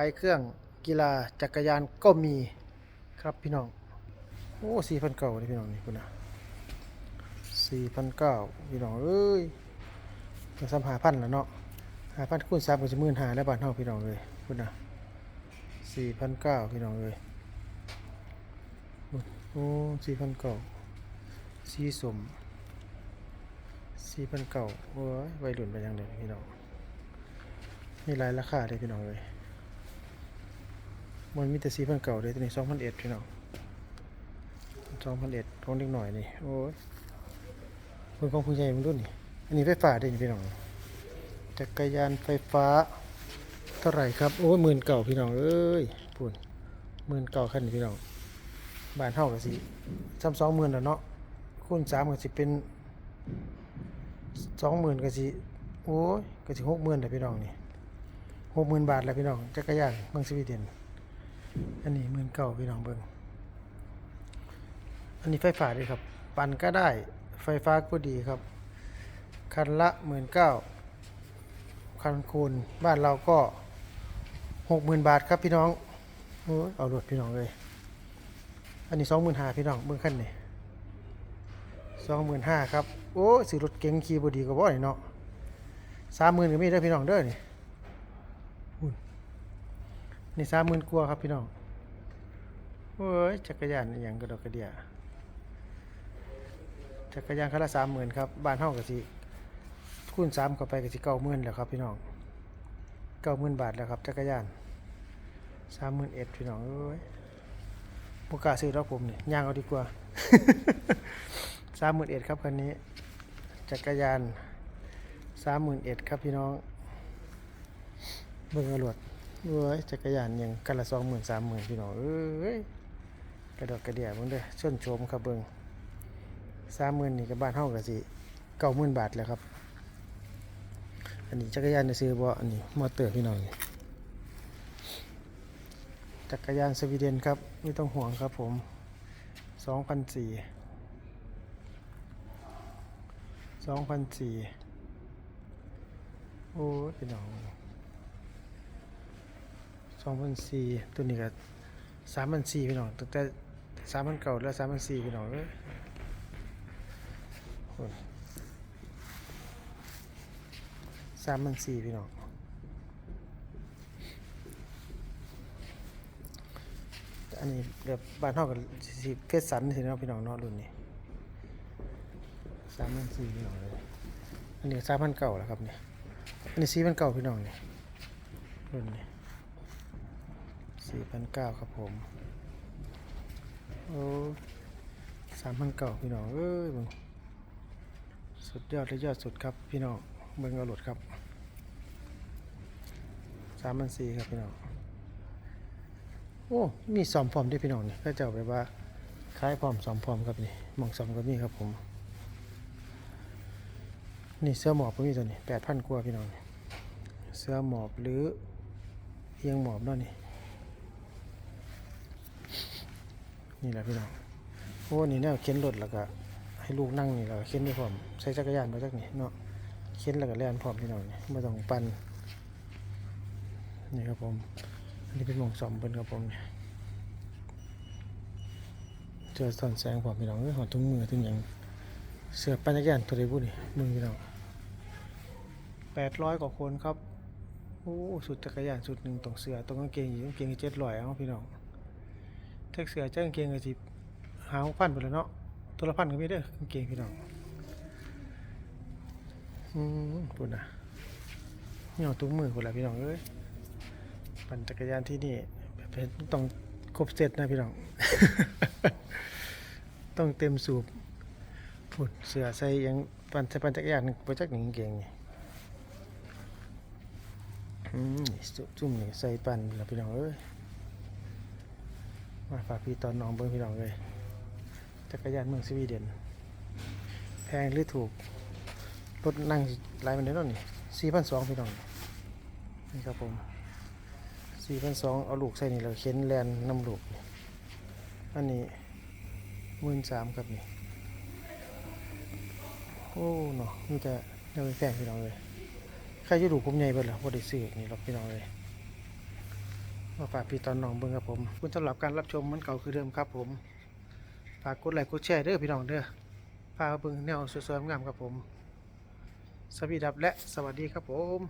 ายเครื่องกีฬาจักรยานก็มีครับพี่น้อง โอ้สี่พันเก้านี่พี่น้องนี่คุณนะสี่พันเก้าพี่น้องเอ้ยจะซ้ำหาพันแล้วเนาะหาพันคูณสามก็จะหมื่นหาแล้วบาทเท่าพี่น้องเลยคุณนะสี่พันเก้าพี่น้องเลยโอ้สี่พันเก้าสีสมสี่พันเก้าโอ้ยวัยรุ่นไปยังเด็พี่น้องมีหลายราคาเลยพี่น้องเลย มันมีแต่สี่พันเก้าเลยตัวนี้สองพันเอ็ดพี่น้องสองพันเอ็ดของเด็กหน่อยนี่โอ้ยเพิ่งของผู้ใหญ่มันรุ่นนี่อันนี้ไฟฟ้าได้นี่พี่น้องจักรยานไฟฟ้า เท่าไหร่ครับโอ้ยหมื่นเก่าพี่น้องเอ้ยปุ่นหมื่นเก่าขั้นนี้พี่น้องบ้านเท่ากับสิซ้ำสองหมื่นแล้วเนาะคูณสามก็สิเป็นสองหมื่นก็สิโอ้ยก็สิหกหมื่นแล้วพี่น้องนี่หกหมื่นบาทแล้วพี่น้องจักรยานเมืองสวีเดน อันนี้หมื่นเก่าพี่น้องเบิ่งอันนี้ไฟฟ้าด้วยครับ ปั่นก็ได้ไฟฟ้าก็ดีครับ คันละหมื่นเก้าคันคูณบ้านเราก็หกหมื่นบาทครับพี่น้องโอ้ยเอารถพี่น้องเลยอันนี้สองหมื่นห้าพี่น้องเบื้องขั้นนี่สองหมื่นห้าครับ โอ้ยซื้อรถเก๋งขี่บดีก็บ่อยเนาะสามหมื่นก็มีเด้พี่น้องเด้อนี่ นี่สามหมื่นกว่าครับพี่น้องโอ้ยจักรยานอย่างกระดกกระเดียจักรยานคันละสามหมื่นครับบ้านเฮาก็สิคูณสามเข้าไปก็สิเก้าหมื่นแล้วครับพี่น้องเก้าหมื่นบาทแล้วครับจักรยานสามหมื่นเอ็ดพี่น้องเอ้ยบุกล้าซื้อแล้วผมเนี่ยย่างเอาดีกว่าสามหมื่นเอ็ดครับคันนี้ จักรยานสามหมื่นเอ็ดครับพี่น้องเบิ่งเอารวด เว้ยจักรยานยังกันละสองหมื่นสามหมื่นพี่น้องเอ้ยกระดอกกระเดียบิ่งเด้อชนชมครับเบิงสามหมื่นนี่กับบ้านเฮาก็สิเก้าหมื่นบาทแล้วครับ อันนี้จักรยานจะซื้อบ่อันนี้มอเตอร์พี่น้องจักรยานสวีเดนครับ ไม่ต้องห่วงครับผมสองพันสี่สองพันสี่โอ้พี่น้อง สองพันสี่ตัวนี้ก็สามพันสี่พี่น้องตั้งแต่สามพันเก่าแล้วสามพันสี่พี่น้องเอ้ยสามพันสี่พี่น้องอันนี้แบบบ้านเท่ากับสิเฟสสันสิเนาะพี่น้องเนาะรุ่นนี้สามพันสี่พี่น้องเลยอันนี้สามพันเก่าแล้วครับเนี่ยอันนี้สี่พันเก่าพี่น้องเนี่ยรุ่นนี้ สี่พันเก้าครับผม โอ้สามพันเก้าพี่น้อง เอ้ยมึงสุดยอดเลยยอดสุดครับพี่น้องเบิ่งเอาหลดครับสามพันสี่ครับพี่น้อง โอ้ มีสอมพร้อมด้วยพี่น้องนี่ก็จะเอาไปว่าคล้ายพร้อมสอมพร้อมครับนี่มองสอมก็มีครับผม นี่เสื้อหมอบก็มีตัวนี้แปดพันกว่าพี่น้องเสื้อหมอบหรือเอียงหมอบเนาะนี่ นี่แหละพี่น้องโอ้นี่แนวเข็นรถแล้วก็ให้ลูกนั่งนี่แล้วเข็นได้พร้อมใช้จักรยานมาจักนี่เนาะเข็นแล้วก็แล่นพร้อมพี่น้องนี่ไม่ต้องปั่นนี่ครับผมอันนี้เป็นหมองสอมเพิ่นครับผมเนี่ยเจอสอนแสงพร้อมพี่น้องเอ้ยหอดถุงมือถุงหยังเสือปั่นจักรยานตัวใดบุนี่มึงพี่น้องแปดร้อยกว่าคนครับโอ้สุดจักรยานสุดหนึ่งตรงเสือตรงกางเกงอีกกางเกงเจ็ดร้อยเอาพี่น้อง แท็กเสือจ้างเกงก็สิหาหกพันไปแล้วเนาะตัวละพันก็มีเด้อกางเกงพี่น้องอืมปุ่นนะเหี่ยวตุ้งมือปุ่นละพี่น้องเอ้ยปั่นจักรยานที่นี่แบบเป็นต้องครบเซตนะพี่น้อง ต้องเต็มสูบปุ่นเสือใส่ยังปั่นใส่ปั่นจักรยานไปจักหนึ่งกางเกงนี่อืมจุ่มนี่ใส่ปั่นละพี่น้องเอ้ย มาฝากพี่ตอนน้องเบิ้งพี่น้องเลยจักรยานเมืองสวีเดน แพงหรือถูก รถนั่งหลายมันได้แล้วนี่สี่พันสองพี่น้อง นี่ครับผมสี่พันสองเอาลูกใส่นี่เราเข็นแลนน้ำลูกนี่อันนี้หมื่นสามครับนี่ โอ้เนาะมีแต่เนื้อแพงพี่น้องเลยใครจะดูผมใหญ่เบิดล่ะพอได้ซื้อนี่หรอกพี่น้องเลย มาฝากพี่ตอนน้องเบิ้งครับผมคุณสำหรับการรับชมมันเก่าคือเดิมครับผมฝากกดไลค์กดแชร์เด้อพี่น้องเด้อฝาเบิ้งแนวสวยๆงามครับผมสวัสดีครับและสวัสดีครับผม